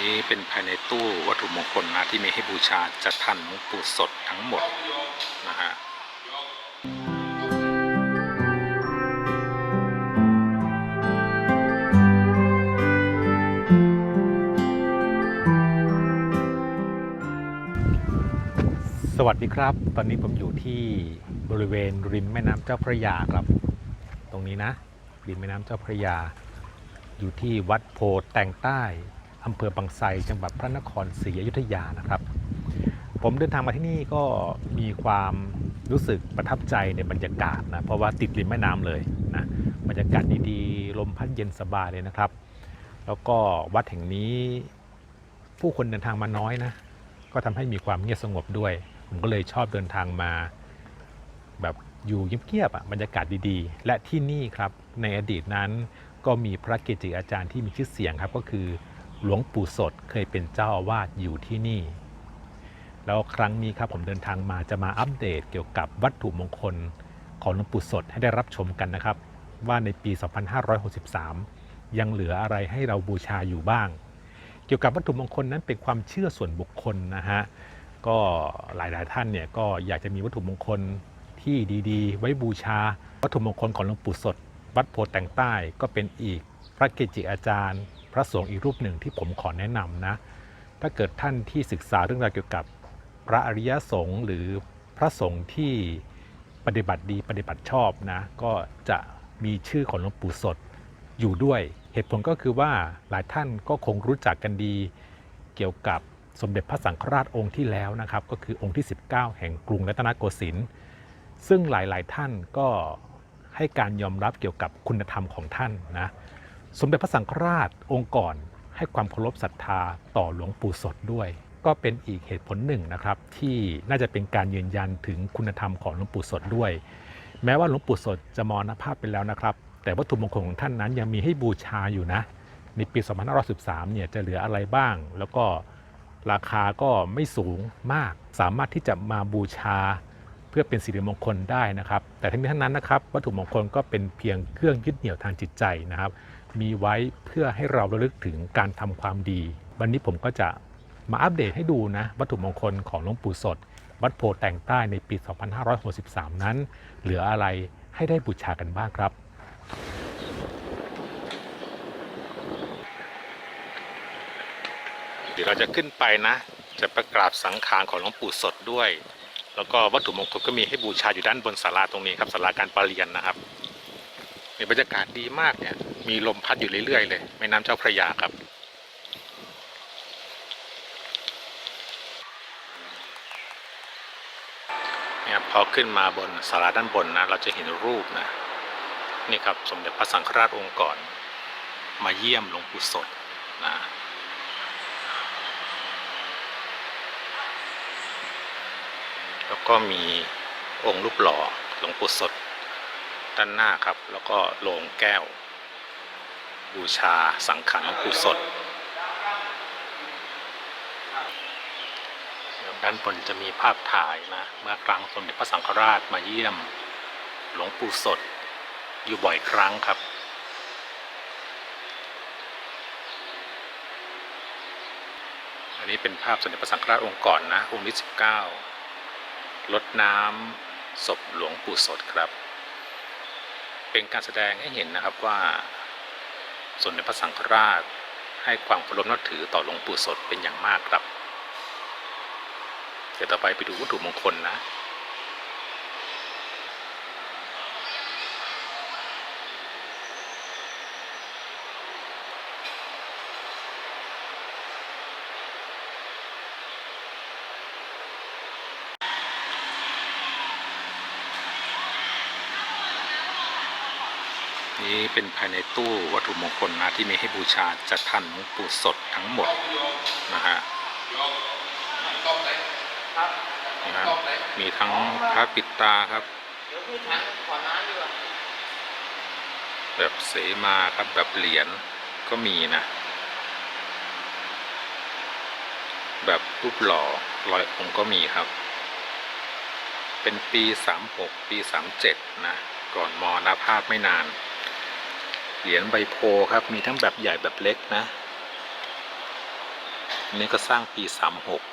นี้เป็นภายในตู้วัตถุมงคลนะที่มีให้บูชาจัดทันหลวงปู่สดทั้งหมดนะฮะสวัสดีครับ ตอนนี้ผมอยู่ที่บริเวณริมแม่น้ำเจ้าพระยาครับ ตรงนี้นะริมแม่น้ำเจ้าพระยา อยู่ที่วัดโพแตงใต้ อำเภอบางไทรจังหวัดพระนครศรีอยุธยานะครับ ผมเดินทางมาที่นี่ก็มีความรู้สึกประทับใจในบรรยากาศนะเพราะว่าติดริมแม่น้ำเลยนะบรรยากาศดีๆลมพัดเย็นสบายเลยนะครับ แล้วก็วัดแห่งนี้ผู้คนเดินทางมาน้อยนะ ก็ทำให้มีความเงียบสงบด้วย ผมก็เลยชอบเดินทางมา แบบอยู่เงียบๆอะบรรยากาศดีๆ และที่นี่ครับในอดีตนั้นก็มีพระเกจิอาจารย์ที่มีชื่อเสียงครับก็คือ หลวงปู่สดเคยเป็นเจ้าอาวาสอยู่ที่นี่ แล้วครั้งนี้ครับผมเดินทางมาจะมาอัปเดตเกี่ยวกับวัตถุมงคลของหลวงปู่สดให้ได้รับชมกันนะครับ ว่าในปี 2563 ยังเหลืออะไรให้เราบูชาอยู่บ้าง เกี่ยวกับวัตถุมงคลนั้นเป็นความเชื่อส่วนบุคคลนะฮะก็หลายๆท่านเนี่ยก็อยากจะมีวัตถุมงคลที่ดีๆ ไว้บูชา วัตถุมงคลของหลวงปู่สด วัดโพแตงใต้ก็เป็นอีกพระเกจิอาจารย์ พระสงฆ์อีกรูปหนึ่งที่ผมขอแนะนำนะ ถ้าเกิดท่านที่ศึกษาเรื่องราวเกี่ยวกับพระอริยสงฆ์หรือพระสงฆ์ที่ปฏิบัติดีปฏิบัติชอบนะ ก็จะมีชื่อของหลวงปู่สดอยู่ด้วย เหตุผลก็คือว่าหลายท่านก็คงรู้จักกันดี เกี่ยวกับสมเด็จพระสังฆราชองค์ที่แล้วนะครับ ก็คือองค์ที่ 19 แห่งกรุงรัตนโกสินทร์ซึ่งหลายๆท่านก็ให้การยอมรับเกี่ยวกับคุณธรรมของท่านนะ สมเด็จพระสังฆราชองค์ก่อนให้ความเคารพศรัทธาต่อหลวงปู่สดด้วย ก็เป็นอีกเหตุผลหนึ่งนะครับ ที่น่าจะเป็นการยืนยันถึงคุณธรรมของหลวงปู่สดด้วย แม้ว่าหลวงปู่สดจะมรณภาพไปแล้วนะครับ แต่วัตถุมงคลของท่านนั้นยังมีให้บูชาอยู่นะ ในปี 2513 เนี่ยจะเหลืออะไรบ้าง แล้วก็ราคาก็ไม่สูงมาก สามารถที่จะมาบูชาเพื่อเป็นสิริมงคลได้นะครับ แต่ทั้งนี้ทั้งนั้นนะครับ วัตถุมงคลก็เป็นเพียงเครื่องยึดเหนี่ยวทางจิตใจนะครับ มีไว้เพื่อให้เราระลึกถึงการทำความดี วันนี้ผมก็จะมาอัปเดตให้ดูนะวัตถุมงคลของหลวงปู่สด วัดโพแต่งใต้ในปี 2563 นั้น เหลืออะไรให้ได้บูชากันบ้างครับเดี๋ยวเราจะขึ้นไปนะ จะประกราบสังขารของหลวงปู่สดด้วย แล้วก็วัตถุมงคลก็มีให้บูชาอยู่ด้านบนศาลาตรงนี้ครับศาลาการประเรียนนะครับมีบรรยากาศดีมากเนี่ย มีลมพัดอยู่เรื่อยๆเลยแม่น้ำเจ้าพระยาครับ เนี่ยครับพอขึ้นมาบนศาลาด้านบนนะ เราจะเห็นรูปนะ นี่ครับสมเด็จพระสังฆราชองค์ก่อน มาเยี่ยมหลวงปู่สดนะแล้วก็มีองค์รูปหล่อหลวงปู่สดด้านหน้าครับ แล้วก็โลงแก้ว บูชาสังขารหลวงปู่สดด้านบนจะมีภาพถ่ายนะ เมื่อครั้งสมเด็จพระสังฆราชมาเยี่ยมหลวงปู่สดอยู่บ่อยครั้งครับ อันนี้เป็นภาพสมเด็จพระสังฆราชองค์ก่อนนะ องค์ที่19ลดน้ำศพหลวงปู่สดครับ เป็นการแสดงให้เห็นนะครับว่า สมเด็จพระสังฆราช ให้ความเคารพนับถือต่อหลวงปู่สดเป็นอย่างมากครับ เดี๋ยวต่อไปไปดูวัตถุมงคลนะ นี้เป็นภายในตู้วัตถุมงคลนะที่มีให้บูชาจัดทันหลวงปู่สดทั้งหมดนะฮะนี่ครับมีทั้งพระปิดตาครับเดี๋ยวพี่ถามขอน้ำดีกว่าแบบเสมาครับแบบเหรียญก็มีนะ แบบรูปหล่อร้อยองค์ก็มีครับ เป็นปี 36 ปี 37 นะ ก่อนมรณภาพไม่นาน เหรียญใบโพครับ มีทั้งแบบใหญ่แบบเล็กนะอันนี้ก็สร้างปี 36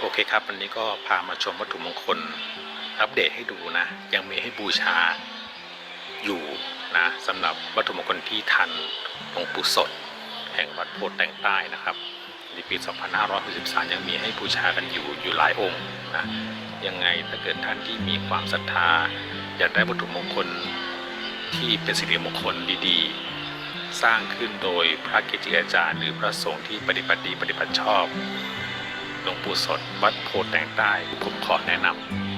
โอเคครับ วันนี้ก็พามาชมวัตถุมงคล อัปเดตให้ดูนะ ยังมีให้บูชาอยู่นะสำหรับวัตถุมงคลที่ทันหลวงปู่สด แห่งวัดโพธิ์แต่งใต้นะครับในปี 2563 ยังมีให้บูชากันอยู่อยู่หลายองค์นะยังไงถ้าเกิดท่านที่มีความศรัทธา อยากได้วัตถุมงคลที่เป็นสิริมงคลดีๆ สร้างขึ้นโดยพระเกจิอาจารย์ หรือพระสงฆ์ที่ปฏิบัติดีปฏิบัติชอบ หลวงปู่สดวัดโพธิ์แตงใต้ผมขอแนะนำ